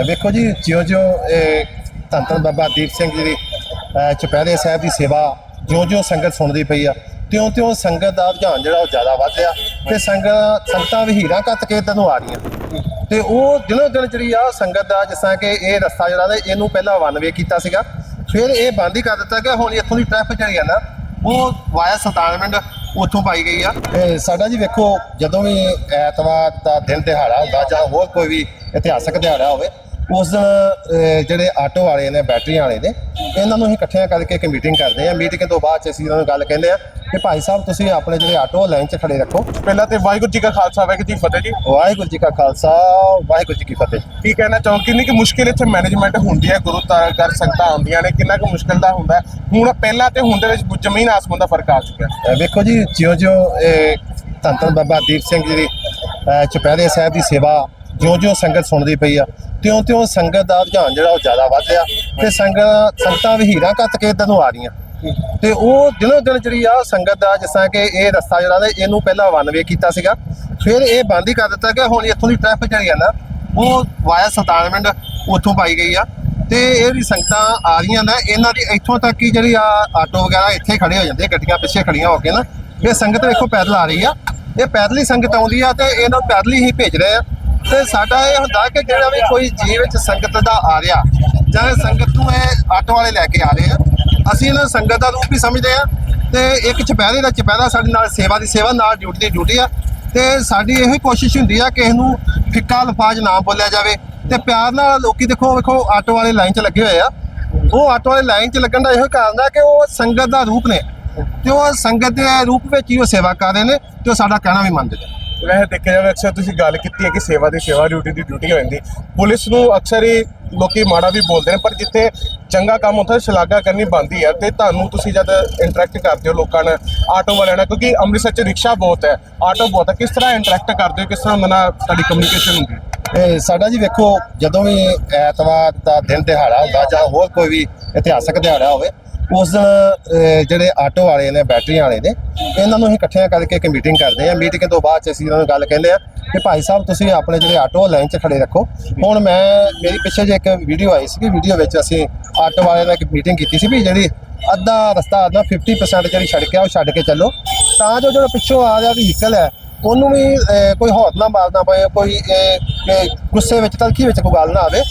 ਵੇਖੋ ਜੀ, ਜਿਉਂ-ਜਿਉਂ ਇਹ ਧੰਨ ਧੰਨ ਬਾਬਾ ਦੀਪ ਸਿੰਘ ਜੀ ਦੀ ਚੁਪਹਿਰੇ ਸਾਹਿਬ ਦੀ ਸੇਵਾ ਜਿਉਂ-ਜਿਉਂ ਸੰਗਤ ਸੁਣਦੀ ਪਈ ਆ, ਤਿਉਂ-ਤਿਉਂ ਸੰਗਤ ਦਾ ਰੁਝਾਨ ਜਿਹੜਾ ਉਹ ਜ਼ਿਆਦਾ ਵੱਧ ਰਿਹਾ ਤੇ ਸੰਗਤ ਸੰਗਤਾਂ ਵੀ ਹੀਰਾਂ ਕੱਤ ਕੇ ਤੈਨੂੰ ਆ ਰਹੀਆਂ। ਤੇ ਉਹ ਦਿਨੋਂ ਦਿਨ ਜਿਹੜੀ ਆ ਸੰਗਤ ਦਾ, ਜਿਸ ਤਰ੍ਹਾਂ ਕਿ ਇਹ ਰਸਤਾ ਜਿਹੜਾ ਨਾ ਇਹਨੂੰ ਪਹਿਲਾਂ ਵਨਵੇ ਕੀਤਾ ਸੀਗਾ, ਫਿਰ ਇਹ ਬੰਦ ਹੀ ਕਰ ਦਿੱਤਾ ਗਿਆ, ਹੁਣ ਇੱਥੋਂ ਦੀ ਟ੍ਰੈਫਿਕ ਜਿਹੜੀ ਆ ਨਾ, ਉਹ ਵਾਇਆ ਸੁਲਤਾਨਵਿੰਡ ਉੱਥੋਂ ਪਾਈ ਗਈ ਆ। ਤੇ ਸਾਡਾ ਜੀ ਵੇਖੋ, ਜਦੋਂ ਵੀ ਐਤਵਾਰ ਦਾ ਦਿਨ ਦਿਹਾੜਾ ਹੁੰਦਾ ਜਾਂ ਹੋਰ ਕੋਈ ਵੀ ਇਤਿਹਾਸਕ ਦਿਹਾੜਾ ਹੋਵੇ ਉਸ ਜਿਹੜੇ ਆਟੋ ਵਾਲੇ ਨੇ ਬੈਟਰੀਆਂ ਵਾਲੇ ਨੇ ਇਹਨਾਂ ਨੂੰ ਅਸੀਂ ਇਕੱਠਿਆਂ ਕਰਕੇ ਇੱਕ ਮੀਟਿੰਗ ਕਰਦੇ ਆ ਮੀਟਿੰਗ ਤੋਂ ਬਾਅਦ ਅਸੀਂ ਇਹਨਾਂ ਨੂੰ ਗੱਲ ਕਹਿੰਦੇ ਆ ਕਿ ਭਾਈ ਸਾਹਿਬ ਤੁਸੀਂ ਆਪਣੇ ਜਿਹੜੇ ਆਟੋ ਲਾਈਨ 'ਚ ਖੜੇ ਰੱਖੋ। ਪਹਿਲਾਂ ਤੇ ਵਾਹਿਗੁਰੂ ਜੀ ਕਾ ਖਾਲਸਾ ਵਾਹਿਗੁਰੂ ਜੀ ਫਤਿਹ ਜੀ। ਵਾਹਿਗੁਰੂ ਜੀ ਕਾ ਖਾਲਸਾ ਵਾਹਿਗੁਰੂ ਜੀ ਕੀ ਫਤਿਹ। ਕੀ ਕਹਿਣਾ ਚਾਹੋ ਕਿੰਨੀ ਕਿ ਮੁਸ਼ਕਿਲ ਇੱਥੇ ਮੈਨੇਜਮੈਂਟ ਹੁੰਦੀ ਹੈ? ਗੁਰੂ ਘਰ ਸੰਗਤਾਂ ਆਉਂਦੀਆਂ ਨੇ ਕਿੰਨਾ ਕੁ ਮੁਸ਼ਕਿਲ ਦਾ ਹੁੰਦਾ ਹੁਣ ਪਹਿਲਾਂ ਤੇ ਹੁਣ ਦੇ ਵਿੱਚ ਜ਼ਮੀਨ ਆਸਮਾਨ ਦਾ ਫ਼ਰਕ ਆ ਚੁੱਕਿਆ। ਵੇਖੋ ਜੀ ਜਿਉਂ-ਜਿਉਂ ਇਹ ਧੰਨ ਧੰਨ ਬਾਬਾ ਦੀਪ ਸਿੰਘ ਜੀ ਦੀ ਚੁਪਹਿਰੇ ਸਾਹਿਬ ਦੀ ਸੇਵਾ ਜਿਉਂ-ਜਿਉਂ ਸੰਗਤ ਸੁਣਦੀ ਪਈ ਆ, ਤਿਉਂ-ਤਿਉਂ ਸੰਗਤ ਦਾ ਰੁਝਾਨ ਜਿਹੜਾ ਉਹ ਜ਼ਿਆਦਾ ਵੱਧ ਰਿਹਾ ਤੇ ਸੰਗਤ, ਸੰਗਤਾਂ ਵੀ ਹੀਰਾਂ ਕੱਤ ਕੇ ਤੈਨੂੰ ਆ ਰਹੀਆਂ। ਤੇ ਉਹ ਦਿਨੋ ਦਿਨ ਜਿਹੜੀ ਆ ਸੰਗਤ ਦਾ ਜਿਸ ਤਰ੍ਹਾਂ ਕਿ ਇਹ ਰਸਤਾ ਜਿਹੜਾ ਨਾ ਇਹਨੂੰ ਪਹਿਲਾਂ ਵਨ ਵੇ ਕੀਤਾ ਸੀਗਾ। ਫਿਰ ਇਹ ਬੰਦ ਹੀ ਕਰ ਦਿੱਤਾ ਗਿਆ, ਹੁਣ ਇੱਥੋਂ ਦੀ ਟ੍ਰੈਫਿਕ ਜਿਹੜੀ ਆ ਨਾ, ਉਹ ਵਾਇਆ ਸੁਲਤਾਨਵਿੰਡ ਉੱਥੋਂ ਪਾਈ ਗਈ ਆ। ਤੇ ਇਹ ਵੀ ਸੰਗਤਾਂ ਆ ਰਹੀਆਂ ਨੇ, ਇਹਨਾਂ ਦੀ ਇੱਥੋਂ ਤੱਕ ਹੀ ਜਿਹੜੀ ਆ ਆਟੋ ਵਗੈਰਾ ਇੱਥੇ ਖੜੇ ਹੋ ਜਾਂਦੇ, ਗੱਡੀਆਂ ਪਿੱਛੇ ਖੜੀਆਂ ਹੋ ਕੇ ਨਾ। ਇਹ ਸੰਗਤ ਵੇਖੋ ਪੈਦਲ ਆ ਰਹੀ ਆ। ਇਹ ਪੈਦਲ ਹੀ ਸੰਗਤ ਆਉਂਦੀ ਆ ਤੇ ਇਹਨਾਂ ਪੈਦਲ ਹੀ ਭੇਜ ਰਹੇ ਆ। ਤੇ ਸਾਡਾ ਇਹ ਹੁੰਦਾ ਕਿ ਜਿਹੜਾ ਵੀ ਕੋਈ ਜੀਵ ਵਿੱਚ ਸੰਗਤ ਦਾ ਆ ਰਿਹਾ, ਜਾਂ ਸੰਗਤ ਨੂੰ ਇਹ ਆਟੋ ਵਾਲੇ ਲੈ ਕੇ ਆ ਰਹੇ ਆ, ਅਸੀਂ ਇਹਨਾਂ ਨੂੰ ਸੰਗਤ ਦਾ ਰੂਪ ਹੀ ਸਮਝਦੇ ਆ ਤੇ ਇੱਕ ਚਪਹਿਰੇ ਦਾ ਚਪਹਿਰਾ ਸਾਡੇ ਨਾਲ ਸੇਵਾ ਦੀ ਸੇਵਾ, ਨਾਲ ਡਿਊਟੀ ਦੀ ਡਿਊਟੀ ਆ ਤੇ ਸਾਡੀ ਇਹੋ ਹੀ ਕੋਸ਼ਿਸ਼ ਹੁੰਦੀ ਆ ਕਿ ਇਹਨੂੰ ਫਿੱਕਾ ਲਫਾਜ਼ ਨਾ ਬੋਲਿਆ ਜਾਵੇ ਤੇ ਪਿਆਰ ਨਾਲ ਲੋਕੀ ਦੇਖੋ, ਵੇਖੋ ਆਟੋ ਵਾਲੇ ਲਾਈਨ 'ਚ ਲੱਗੇ ਹੋਏ ਆ। ਉਹ ਆਟੋ ਵਾਲੇ ਲਾਈਨ 'ਚ ਲੱਗਣ ਦਾ ਇਹੋ ਕਾਰਨ ਹੈ ਕਿ ਉਹ ਸੰਗਤ ਦਾ ਰੂਪ ਨੇ ਤੇ ਉਹ ਸੰਗਤ ਦੇ ਰੂਪ ਵਿੱਚ ਹੀ ਉਹ ਸੇਵਾ ਕਰ ਰਹੇ ਨੇ ਤੇ ਉਹ ਸਾਡਾ ਕਹਿਣਾ ਵੀ ਮੰਨਦੇ ਨੇ। ਵੈਸੇ ਦੇਖਿਆ ਜਾਵੇ ਅਕਸਰ ਤੁਸੀਂ ਗੱਲ ਕੀਤੀ ਹੈ ਕਿ ਸੇਵਾ ਦੀ ਸੇਵਾ ਡਿਊਟੀ ਦੀ ਡਿਊਟੀ ਹੋ ਜਾਂਦੀ। ਪੁਲਿਸ ਨੂੰ ਅਕਸਰ ਹੀ ਲੋਕੀ ਮਾੜਾ ਵੀ ਬੋਲਦੇ ਨੇ, ਪਰ ਜਿੱਥੇ ਚੰਗਾ ਕੰਮ ਹੁੰਦਾ, ਸ਼ਲਾਘਾ ਕਰਨੀ ਬਣਦੀ ਹੈ ਤੇ ਤੁਹਾਨੂੰ ਤੁਸੀਂ ਜਦ ਇੰਟਰੈਕਟ ਕਰਦੇ ਹੋ ਲੋਕਾਂ ਨਾਲ ਆਟੋ ਵਾਲਿਆਂ ਨਾਲ, ਕਿਉਂਕਿ ਅੰਮ੍ਰਿਤਸਰ ਚ ਰਿਕਸ਼ਾ ਬਹੁਤ ਹੈ ਆਟੋ ਬਹੁਤ ਹੈ, ਕਿਸ ਤਰ੍ਹਾਂ ਇੰਟਰੈਕਟ ਕਰਦੇ ਹੋ, ਕਿਸ ਤਰ੍ਹਾਂ ਮਨਾ ਨਾਲ ਤੁਹਾਡੀ ਕਮਿਊਨੀਕੇਸ਼ਨ ਹੁੰਦੀ ਹੈ? ਇਹ ਸਾਡਾ ਜੀ ਵੇਖੋ, ਜਦੋਂ ਵੀ ਐਤਵਾਰ ਦਾ ਦਿਨ, ਦਿਹਾੜਾ ਹੁੰਦਾ ਜਾਂ ਹੋਰ ਕੋਈ ਵੀ ਇਤਿਹਾਸਕ ਦਿਹਾੜਾ ਹੋਵੇ ਉਸ ਦਿਨ ਅਹ, ਜਿਹੜੇ ਆਟੋ ਵਾਲੇ ਨੇ ਬੈਟਰੀਆਂ ਵਾਲੇ ਨੇ ਇਹਨਾਂ ਨੂੰ ਅਸੀਂ ਇਕੱਠਿਆਂ ਕਰਕੇ ਇੱਕ ਮੀਟਿੰਗ ਕਰਦੇ ਆ ਮੀਟਿੰਗ ਤੋਂ ਬਾਅਦ 'ਚ ਅਸੀਂ ਇਹਨਾਂ ਨੂੰ ਗੱਲ ਕਹਿੰਦੇ ਆ ਕਿ ਭਾਈ ਸਾਹਿਬ ਤੁਸੀਂ ਆਪਣੇ ਜਿਹੜੇ ਆਟੋ ਲਾਈਨ 'ਚ ਖੜੇ ਰੱਖੋ। ਹੁਣ ਮੈਂ ਮੇਰੀ ਪਿੱਛੇ ਜੇ ਇੱਕ ਵੀਡੀਓ ਆਈ ਸੀ ਵੀਡੀਓ ਵਿੱਚ ਅਸੀਂ ਆਟੋ ਵਾਲਿਆਂ ਨਾਲ ਇੱਕ ਮੀਟਿੰਗ ਕੀਤੀ ਸੀ ਵੀ ਜਿਹੜੀ ਅੱਧਾ ਰਸਤਾ ਅੱਧਾ 50% ਜਿਹੜੀ ਸੜਕ ਆ ਉਹ ਛੱਡ ਕੇ ਚੱਲੋ। ਤਾਂ ਜੋ ਜਿਹੜਾ ਪਿੱਛੋਂ ਆ ਰਿਹਾ ਵਹੀਕਲ ਹੈ ਉਹਨੂੰ ਵੀ ਅਹ, ਕੋਈ ਹੌਟ ਨਾ ਮਾਰਨਾ ਪਏ ਕੋਈ ਅਹ, ਅਹ, ਗੁੱਸੇ ਵਿੱਚ ਤਲਖੀ ਵਿੱਚ ਕੋਈ ਗੱਲ ਨਾ ਆਵੇ।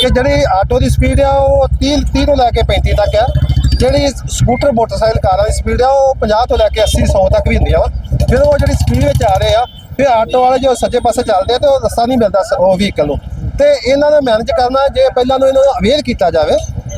ਕਿ ਜਿਹੜੀ ਆਟੋ ਦੀ ਸਪੀਡ ਆ ਉਹ 30 30 ਤੋਂ ਲੈ ਕੇ 35 ਤੱਕ ਹੈ ਜਿਹੜੀ ਸਕੂਟਰ, ਮੋਟਰਸਾਈਕਲ, ਕਾਰਾਂ ਦੀ ਸਪੀਡ ਆ, ਉਹ 50 ਤੋਂ ਲੈ ਕੇ 80 100 ਤੱਕ ਵੀ ਹੁੰਦੀ ਆ ਵਾ। ਫਿਰ ਉਹ ਜਿਹੜੀ ਸਪੀਡ ਵਿੱਚ ਆ ਰਹੇ ਆ ਫਿਰ ਆਟੋ ਵਾਲੇ ਜੋ ਸੱਜੇ ਪਾਸੇ ਚੱਲਦੇ ਆ, ਤੇ ਉਹ ਰਸਤਾ ਨਹੀਂ ਮਿਲਦਾ ਸ- ਉਹ ਵਹੀਕਲ ਨੂੰ। ਤੇ ਇਹਨਾਂ ਨੂੰ ਮੈਨੇਜ ਕਰਨਾ, ਜੇ ਪਹਿਲਾਂ ਨੂੰ ਇਹਨਾਂ ਨੂੰ ਅਵੇਅਰ ਕੀਤਾ ਜਾਵੇ,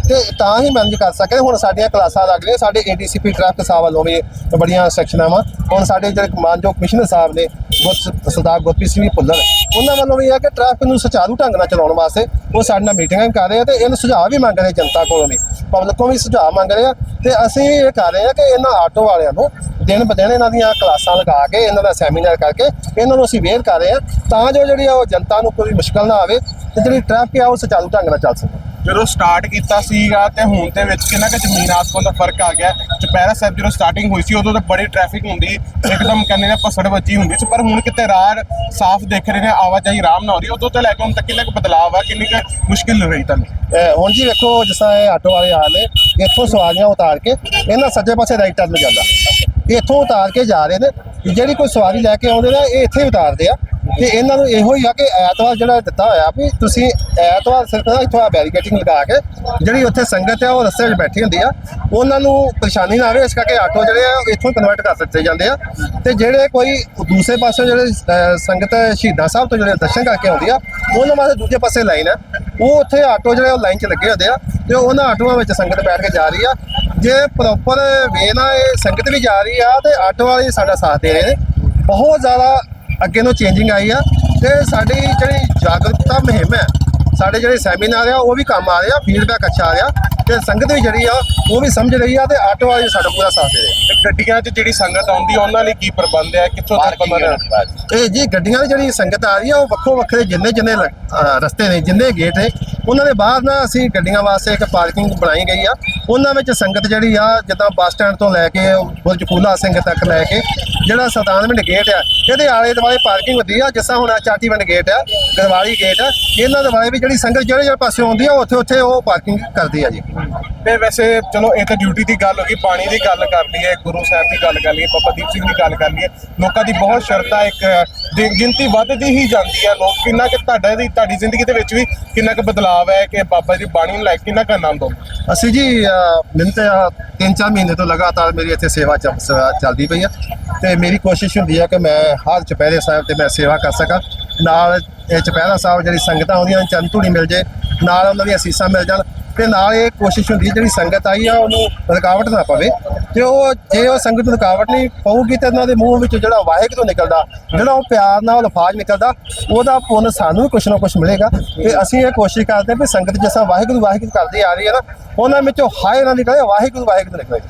ਤੇ ਤਾਂ ਹੀ ਮੈਨੇਜ ਕਰ ਸਕਦੇ ਹੁਣ ਸਾਡੀਆਂ ਕਲਾਸਾਂ ਲੱਗ ਰਹੀਆਂ, ਸਾਡੇ ਏਡੀਸੀਪੀ ਟ੍ਰੈਫਿਕ ਸਾਹਿਬ ਵੱਲੋਂ ਵੀ ਬੜੀਆਂ ਸੈਕਸ਼ਨਾਂ ਵਾ। ਹੁਣ ਸਾਡੇ ਜਿਹੜੇ ਕਮਾਂਡੋ ਕਮਿਸ਼ਨਰ ਸਾਹਿਬ ਨੇ ਗੁਰ- ਸਰਦਾਰ ਗੁਰਪ੍ਰੀਤ ਸਿੰਘ ਭੁੱਲਰ, ਉਹਨਾਂ ਵੱਲੋਂ ਵੀ ਇਹ ਹੈ ਕਿ ਟ੍ਰੈਫਿਕ ਨੂੰ ਸੁਚਾਰੂ ਢੰਗ ਨਾਲ ਚਲਾਉਣ ਵਾਸਤੇ ਉਹ ਸਾਡੇ ਨਾਲ ਮੀਟਿੰਗਾਂ ਵੀ ਕਰ ਰਹੇ ਆ, ਤੇ ਇਹਨਾਂ ਸੁਝਾਅ ਵੀ ਮੰਗ ਰਹੇ ਜਨਤਾ ਕੋਲੋਂ ਵੀ। ਪਬਲਿਕ ਕੋਲੋਂ ਵੀ ਸੁਝਾਅ ਮੰਗ ਰਹੇ ਆ ਤੇ ਅਸੀਂ ਇਹ ਕਰ ਰਹੇ ਆ ਕਿ ਇਹਨਾਂ ਆਟੋ ਵਾਲਿਆਂ ਨੂੰ ਦਿਨ ਬ ਦਿਨ ਇਹਨਾਂ ਦੀਆਂ ਕਲਾਸਾਂ ਲਗਾ ਕੇ, ਇਹਨਾਂ ਦਾ ਸੈਮੀਨਾਰ ਕਰਕੇ ਇਹਨਾਂ ਨੂੰ ਅਸੀਂ ਵੇਅਰ ਕਰ ਰਹੇ ਆ ਤਾਂ ਜੋ ਜਿਹੜੀ ਆ ਉਹ ਜਨਤਾ ਨੂੰ ਕੋਈ ਮੁਸ਼ਕਲ ਨਾ ਆਵੇ ਤੇ ਜਿਹੜੀ ਟ੍ਰੈਫਿਕ ਆ ਉਹ ਸੁਚਾਰੂ ਢੰਗ ਨਾਲ ਚੱਲ ਸਕੇ। ਜਦੋਂ ਸਟਾਰਟ ਕੀਤਾ ਸੀਗਾ ਤੇ ਹੁਣ ਦੇ ਵਿੱਚ ਕਿੰਨਾ ਕੁ ਜ਼ਮੀਨ ਆਸਮਾਨ ਦਾ ਫ਼ਰਕ ਆ ਗਿਆ। ਚੁਪਹਿਰਾ ਸਾਹਿਬ ਜਦੋਂ ਸਟਾਰਟਿੰਗ ਹੋਈ ਸੀ, ਉਦੋਂ ਤਾਂ ਬੜੀ ਟ੍ਰੈਫਿਕ ਹੁੰਦੀ, ਇੱਕਦਮ ਕਹਿੰਦੇ ਨੇ ਪਸੜ ਵੱਜੀ ਹੁੰਦੀ ਸੀ, ਪਰ ਹੁਣ ਕਿਤੇ ਰਾਹ ਸਾਫ਼ ਦੇਖ ਰਹੇ ਨੇ, ਆਵਾਜਾਈ ਆਰਾਮ ਨਾਲ ਹੋ ਰਹੀ ਉਦੋਂ ਤੋਂ ਲੈ ਕੇ ਹੁਣ ਤੱਕ ਕਿੰਨਾ ਕੁ ਬਦਲਾਅ ਆ, ਕਿੰਨੀ ਕੁ ਮੁਸ਼ਕਿਲ ਰਹੀ ਤੁਹਾਨੂੰ? ਹੁਣ ਜੀ ਵੇਖੋ, ਜਿਸ ਤਰ੍ਹਾਂ ਇਹ ਆਟੋ ਵਾਲੇ ਆ ਨੇ, ਇੱਥੋਂ ਸਵਾਰੀਆਂ ਉਤਾਰ ਕੇ, ਇਹਨਾਂ ਸੱਜੇ ਪਾਸੇ ਰਾਈਟ ਟਰਨ ਜਾਂਦਾ। ਇੱਥੋਂ ਉਤਾਰ ਕੇ ਜਾ ਰਹੇ ਨੇ, ਜਿਹੜੀ ਕੋਈ ਸਵਾਰੀ ਲੈ ਕੇ ਆਉਂਦੇ ਨੇ, ਇਹ ਇੱਥੇ ਉਤਾਰਦੇ ਆ। ਤੇ ਇਹਨਾਂ ਨੂੰ ਇਹੋ ਹੀ ਆ ਕਿ ਐਤਵਾਰ ਜਿਹੜਾ ਦਿੱਤਾ ਹੋਇਆ ਵੀ ਤੁਸੀਂ ਐਤਵਾਰ ਸਿਰਫ ਨਾ ਇੱਥੋਂ ਆ ਬੈਰੀਕੇਟਿੰਗ ਲਗਾ ਕੇ ਜਿਹੜੀ ਉੱਥੇ ਸੰਗਤ ਆ ਉਹ ਰਸਤੇ 'ਚ ਬੈਠੀ ਹੁੰਦੀ ਆ, ਉਹਨਾਂ ਨੂੰ ਪਰੇਸ਼ਾਨੀ ਨਾ ਆਵੇ ਇਸ ਕਰਕੇ ਆਟੋ ਜਿਹੜੇ ਆ ਇੱਥੋਂ ਕਨਵਰਟ ਕਰ ਦਿੱਤੇ ਜਾਂਦੇ ਆ। ਤੇ ਜਿਹੜੇ ਕੋਈ ਦੂਸਰੇ ਪਾਸੇ ਜਿਹੜੇ ਸੰਗਤ ਸ਼ਹੀਦਾਂ ਸਾਹਿਬ ਤੋਂ ਜਿਹੜੇ ਦਰਸ਼ਨ ਕਰਕੇ ਆਉਂਦੀ ਆ, ਉਹਨਾਂ ਵਾਸਤੇ ਦੂਜੇ ਪਾਸੇ ਲਾਈਨ ਆ। ਉਹ ਉੱਥੇ ਆਟੋ ਜਿਹੜੇ ਉਹ ਲਾਈਨ 'ਚ ਲੱਗੇ ਹੁੰਦੇ ਆ ਤੇ ਉਹਨਾਂ ਆਟੋਆਂ ਵਿੱਚ ਸੰਗਤ ਬੈਠ ਕੇ ਜਾ ਰਹੀ ਆ। ਜੇ ਪ੍ਰੋਪਰ ਵੇ ਨਾਲ ਇਹ ਸੰਗਤ ਵੀ ਜਾ ਰਹੀ ਆ ਤੇ ਆਟੋ ਵਾਲੇ ਸਾਡਾ ਸਾਥ ਦੇ ਰਹੇ ਨੇ। ਬਹੁਤ ਜ਼ਿਆਦਾ ਅੱਗੇ ਨੂੰ ਚੇਂਜਿੰਗ ਆਈ ਆ ਤੇ ਸਾਡੀ ਜਿਹੜੀ ਜਾਗਰੂਕਤਾ ਮੁਹਿੰਮ ਹੈ ਸਾਡੇ ਜਿਹੜੇ ਸੈਮੀਨਾਰ ਆ ਉਹ ਵੀ ਕੰਮ ਆ ਰਿਹਾ ਫੀਡਬੈਕ ਅੱਛਾ ਆ ਰਿਹਾ ਤੇ ਸੰਗਤ ਵੀ ਜਿਹੜੀ ਆ ਉਹ ਵੀ ਸਮਝ ਰਹੀ ਆ ਤੇ ਆਟੋ ਵਾਲੇ ਸਾਡਾ ਪੂਰਾ ਸਾਥ ਦੇ ਰਹੇ ਗੱਡੀਆਂ 'ਚ ਜਿਹੜੀ ਸੰਗਤ ਆਉਂਦੀ ਹੈ ਉਹਨਾਂ ਲਈ ਕੀ ਪ੍ਰਬੰਧ ਹੈ? ਕਿੱਥੋਂ ਤੱਕ ਪ੍ਰਬੰਧ ਆ ਇਹ ਜੀ ਗੱਡੀਆਂ ਦੀ ਜਿਹੜੀ ਸੰਗਤ ਆ ਰਹੀ ਆ ਉਹ ਵੱਖੋ ਵੱਖਰੇ ਜਿੰਨੇ ਜਿੰਨੇ ਰਸਤੇ ਨੇ ਜਿੰਨੇ ਗੇਟ ਨੇ ਉਹਨਾਂ ਦੇ ਬਾਹਰ ਨਾ ਅਸੀਂ ਗੱਡੀਆਂ ਵਾਸਤੇ ਇੱਕ ਪਾਰਕਿੰਗ ਬਣਾਈ ਗਈ ਆ। ਉਹਨਾਂ ਵਿੱਚ ਸੰਗਤ ਜਿਹੜੀ ਆ ਜਿੱਦਾਂ ਬੱਸ ਸਟੈਂਡ ਤੋਂ ਲੈ ਕੇ ਬੁਰਜ ਫੂਲਾ ਸਿੰਘ ਤੱਕ ਲੈ ਕੇ ਜਿਹੜਾ ਸੁਲਤਾਨਵਿੰਡ ਗੇਟ ਆ ਇਹਦੇ ਆਲੇ ਦੁਆਲੇ ਪਾਰਕਿੰਗ ਹੁੰਦੀ ਆ ਜਿਸ ਹੁਣ ਚਾਟੀਵਿੰਡ ਗੇਟ ਆ ਗਰਵਾਲੀ ਗੇਟ ਆ ਇਹਨਾਂ ਦੇ ਬਾਰੇ ਵੀ ਜਿਹੜੀ ਸੰਗਤ ਜਿਹੜੇ ਜਿਹੜੇ ਪਾਸੇ ਆਉਂਦੀ ਆ ਉੱਥੇ ਉੱਥੇ ਉਹ ਪਾਰਕਿੰਗ ਕਰਦੀ ਆ ਜੀ। ਤੇ ਵੈਸੇ ਚਲੋ ਇਹ ਤਾਂ ਡਿਊਟੀ ਦੀ ਗੱਲ ਹੋ ਗਈ ਪਾਣੀ ਦੀ ਗੱਲ ਕਰ ਲਈਏ ਗੁਰੂ ਸਾਹਿਬ ਦੀ ਗੱਲ ਕਰ ਲਈਏ ਬਾਬਾ ਦੀਪ ਸਿੰਘ ਦੀ ਗੱਲ ਕਰ ਲਈਏ ਲੋਕਾਂ ਦੀ ਬਹੁਤ ਸ਼ਰਧਾ ਇੱਕ ਗਿਣਤੀ ਵੱਧਦੀ ਹੀ ਜਾਂਦੀ ਹੈ ਲੋਕ ਕਿੰਨਾ ਕਿ ਤੁਹਾਡਾ ਦੀ ਤੁਹਾਡੀ ਜ਼ਿੰਦਗੀ ਦੇ ਵਿੱਚ ਵੀ ਕਿੰਨਾ ਕੁ ਬਦਲਾਅ ਹੈ ਕਿ ਬਾਬਾ ਜੀ ਬਾਣੀ ਨੂੰ ਲੈ ਕੇ ਕਿੰਨਾ ਕੁ ਆਨੰਦ ਹੋ ਅਸੀਂ ਜੀ ਅਹ, ਮੈਨੂੰ ਤੇ ਆਹ ਤਿੰਨ ਚਾਰ ਮਹੀਨੇ ਤੋਂ ਲਗਾਤਾਰ ਮੇਰੀ ਇੱਥੇ ਸੇਵਾ ਚੱਲਦੀ ਪਈ ਆ। ਤੇ ਮੇਰੀ ਕੋਸ਼ਿਸ਼ ਹੁੰਦੀ ਹੈ ਕਿ ਮੈਂ ਹਰ ਚੁਪਹਿਰੇ ਸਾਹਿਬ ਤੇ ਮੈਂ ਸੇਵਾ ਕਰ ਸਕਾਂ। ਨਾਲ ਇਹ ਚੁਪਹਿਰਾ ਸਾਹਿਬ ਜਿਹੜੀ ਸੰਗਤਾਂ ਆਉਂਦੀਆਂ ਨੇ, ਚੰਨ ਧੂੜੀ ਮਿਲ ਜੇ, ਨਾਲ ਉਹਨਾਂ ਦੀਆਂ ਅਸੀਸਾਂ ਮਿਲ ਜਾਣ ਤੇ ਨਾਲ ਇਹ ਕੋਸ਼ਿਸ਼ ਹੁੰਦੀ ਹੈ ਜਿਹੜੀ ਸੰਗਤ ਆਈ ਆ, ਉਹਨੂੰ ਰੁਕਾਵਟ ਨਾ ਪਵੇ। ਤੇ ਉਹ ਜੇ ਉਹ ਸੰਗਤ ਨੂੰ ਰੁਕਾਵਟ ਨਹੀਂ ਪਊਗੀ ਤੇ ਉਹਨਾਂ ਦੇ ਮੂੰਹ ਵਿੱਚ ਜਿਹੜਾ ਵਾਹਿਗੁਰੂ ਨਿਕਲਦਾ, ਜਿਹੜਾ ਉਹ ਪਿਆਰ ਨਾਲ ਉਹ ਲਫਾਜ਼ ਨਿਕਲਦਾ, ਉਹਦਾ ਪੁੰਨ ਸਾਨੂੰ ਵੀ ਕੁਛ ਨਾ ਕੁਛ ਮਿਲੇਗਾ। ਤੇ ਅਸੀਂ ਇਹ ਕੋਸ਼ਿਸ਼ ਕਰਦੇ ਹਾਂ ਵੀ ਸੰਗਤ ਜਿਸ ਤਰ੍ਹਾਂ ਵਾਹਿਗੁਰੂ ਵਾਹਿਗੁਰੂ ਕਰਦੀ ਆ ਰਹੀ ਹੈ ਨਾ, ਉਹਨਾਂ ਵਿੱਚੋਂ ਹਾਏ ਨਾ ਨਿਕਲੇ, ਵਾਹਿਗੁਰੂ ਵਾਹਿਗੁਰੂ ਨਿਕਲੇ।